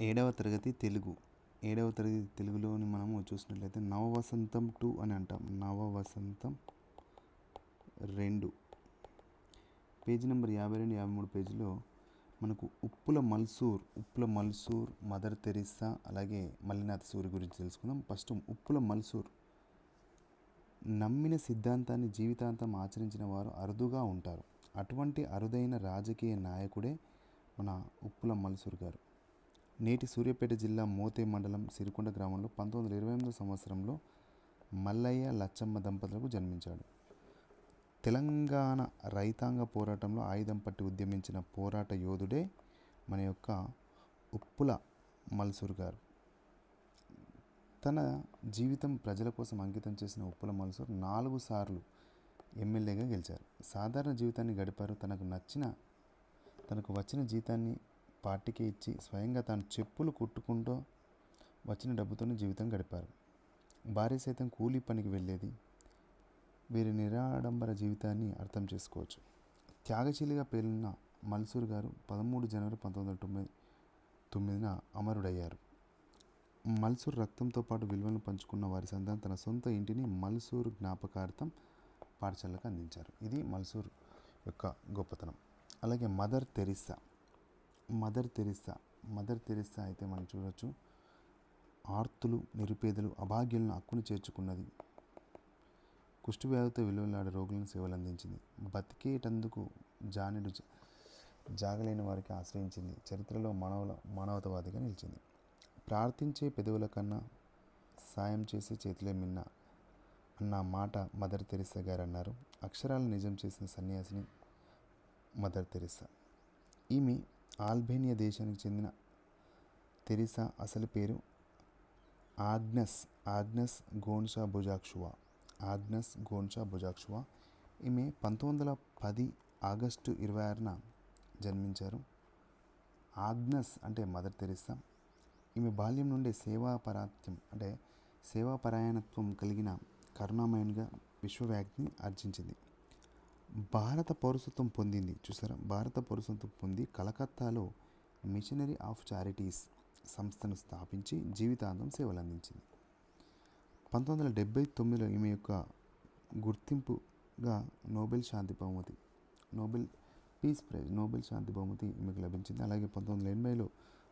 ఏడవ తరగతి తెలుగు. ఏడవ తరగతి తెలుగులోని మనము చూసినట్లయితే నవవసంతం టూ అని అంటాం. నవవసంతం రెండు. పేజీ నెంబర్ యాభై రెండు యాభై మూడు పేజీలో మనకు ఉప్పుల మల్సూర్ ఉప్పుల మల్సూర్ మదర్ తెరిస్సా అలాగే మల్లినాథ సూరి గురించి తెలుసుకుందాం. ఫస్ట్ ఉప్పుల మల్సూర్. నమ్మిన సిద్ధాంతాన్ని జీవితాంతం ఆచరించిన వారు అరుదుగా ఉంటారు. అటువంటి అరుదైన రాజకీయ నాయకుడే మన ఉప్పుల మల్సూర్ గారు. నేటి సూర్యాపేట జిల్లా మోతే మండలం సిరికొండ గ్రామంలో పంతొమ్మిది వందల ఇరవై ఎనిమిదో సంవత్సరంలో మల్లయ్య లచ్చమ్మ దంపతులకు జన్మించాడు. తెలంగాణ రైతాంగ పోరాటంలో ఆయుధం పట్టి ఉద్యమించిన పోరాట యోధుడే మన యొక్క ఉప్పుల మల్సూర్ గారు. తన జీవితం ప్రజల కోసం అంకితం చేసిన ఉప్పుల మల్సూర్ నాలుగు సార్లు ఎమ్మెల్యేగా గెలిచారు. సాధారణ జీవితాన్ని గడిపారు. తనకు నచ్చిన తనకు వచ్చిన జీతాన్ని పార్టీకి ఇచ్చి స్వయంగా తాను చెప్పులు కుట్టుకుంటూ వచ్చిన డబ్బుతోనే జీవితం గడిపారు. భార్య సైతం కూలీ పనికి వెళ్ళేది. వీరి నిరాడంబర జీవితాన్ని అర్థం చేసుకోవచ్చు. త్యాగశీలిగా పేలిన మల్సూర్ గారు పదమూడు జనవరి పంతొమ్మిది వందల తొమ్మిది తొమ్మిదిన అమరుడయ్యారు. మల్సూర్ రక్తంతో పాటు విలువలను పంచుకున్న వారి సంతానం తన సొంత ఇంటిని మల్సూర్ జ్ఞాపకార్థం పాఠశాలకు అందించారు. ఇది మల్సూర్ యొక్క గొప్పతనం. అలాగే Mother Teresa Mother Teresa. Mother Teresa అయితే మనం చూడొచ్చు. ఆర్తులు నిరుపేదలు అభాగ్యులను హక్కును చేర్చుకున్నది. కుష్ఠవ్యాధితో విలువలాడే రోగులను సేవలు అందించింది బతికేటందుకు జానుడు జాగలేని వారికి ఆశ్రయించింది. చరిత్రలో మానవుల మానవతవాదిగా నిలిచింది. ప్రార్థించే పెదవుల కన్నా సాయం చేసే చేతిలే మిన్న అన్న మాట మదర్ తెరిసా గారు అన్నారు అక్షరాలు నిజం చేసిన సన్యాసిని మదర్ తెరిసా ఈమె ఆల్బేనియా దేశానికి చెందిన తెరిసా అసలు పేరు Agnes Agnes Gonxha Bojaxhiu Agnes Gonxha Bojaxhiu ఈమె పంతొమ్మిది వందల పది ఆగస్టు ఇరవై ఆరున జన్మించారు. ఆగ్నస్ అంటే మదర్ తెరిసా. ఈమె బాల్యం నుండి సేవాపరాత్యం అంటే సేవాపరాయణత్వం కలిగిన కరుణామయునిగా విశ్వవ్యాప్తిని ఆర్జించింది. భారత పౌరసత్వం పొందింది. చూసారా? భారత పౌరసత్వం పొంది కలకత్తాలో మిషనరీ ఆఫ్ చారిటీస్ సంస్థను స్థాపించి జీవితాంతం సేవలు అందించింది పంతొమ్మిది వందల డెబ్బై తొమ్మిదిలో ఈమె యొక్క గుర్తింపుగా నోబెల్ శాంతి బహుమతి నోబెల్ పీస్ ప్రైజ్ నోబెల్ శాంతి బహుమతి ఈమెకు లభించింది. అలాగే పంతొమ్మిది వందల ఎనభైలో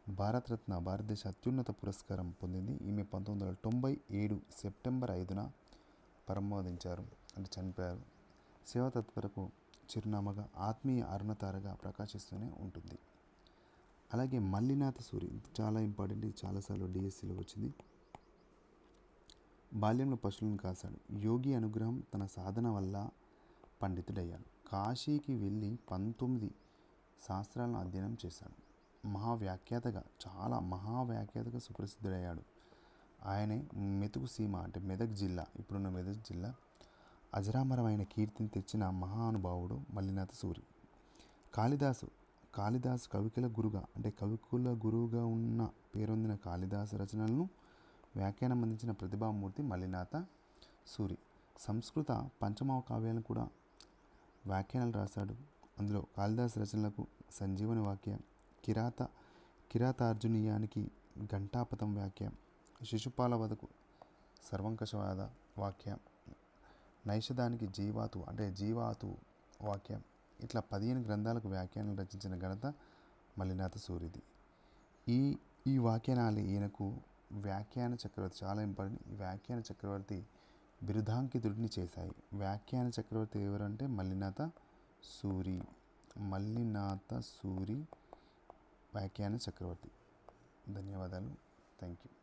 భారతరత్న భారతదేశ అత్యున్నత పురస్కారం పొందింది. ఈమె పంతొమ్మిది వందల తొంభై ఏడు సెప్టెంబర్ ఐదున పరమోదించారు. అంటే చనిపోయారు. సేవ తత్పరకు చిరునామాగా ఆత్మీయ అరుణతారగా ప్రకాశిస్తూనే ఉంటుంది. అలాగే మల్లినాథ సూరి చాలా ఇంపార్టెంట్ ఇది చాలాసార్లు డిఎస్సిలో వచ్చింది. బాల్యంలో పశువులను కాశాడు. యోగి అనుగ్రహం తన సాధన వల్ల పండితుడయ్యాడు. కాశీకి వెళ్ళి పంతొమ్మిది శాస్త్రాలను అధ్యయనం చేశాడు. మహావ్యాఖ్యాతగా చాలా మహావ్యాఖ్యాతగా సుప్రసిద్ధుడయ్యాడు. ఆయనే మెతుకు సీమ అంటే మెదక్ జిల్లా ఇప్పుడున్న మెదక్ జిల్లా అజరామరమైన కీర్తిని తెచ్చిన మహానుభావుడు మల్లినాథ సూరి. కాళిదాసు కాళిదాసు కవికుల గురుగా అంటే కవికుల గురువుగా ఉన్న పేరొందిన కాళిదాసు రచనలను వ్యాఖ్యానం అందించిన ప్రతిభామూర్తి మల్లినాథ సూరి. సంస్కృత పంచమావ కావ్యాలను కూడా వ్యాఖ్యానాలు రాశాడు. అందులో కాళిదాసు రచనలకు సంజీవని వాక్య కిరాత కిరాతార్జునీయానికి ఘంటాపథం వాక్య శిశుపాల వదకు సర్వంకషవాద వాక్య నైషధానికి జీవాతు అంటే జీవాతు వాక్యం. ఇట్లా పదిహేను గ్రంథాలకు వ్యాఖ్యానాలు రచించిన ఘనత మల్లినాథ సూరిది. ఈ ఈ వ్యాఖ్యానాలు ఈయనకు వ్యాఖ్యాన చక్రవర్తి చాలా ఇంపార్టెంట్. ఈ వ్యాఖ్యాన చక్రవర్తి బిరుదాంకితుడిని చేశాయి. వ్యాఖ్యాన చక్రవర్తి ఎవరంటే మల్లినాథ సూరి. మల్లినాథ సూరి వ్యాఖ్యాన చక్రవర్తి. ధన్యవాదాలు. Thank you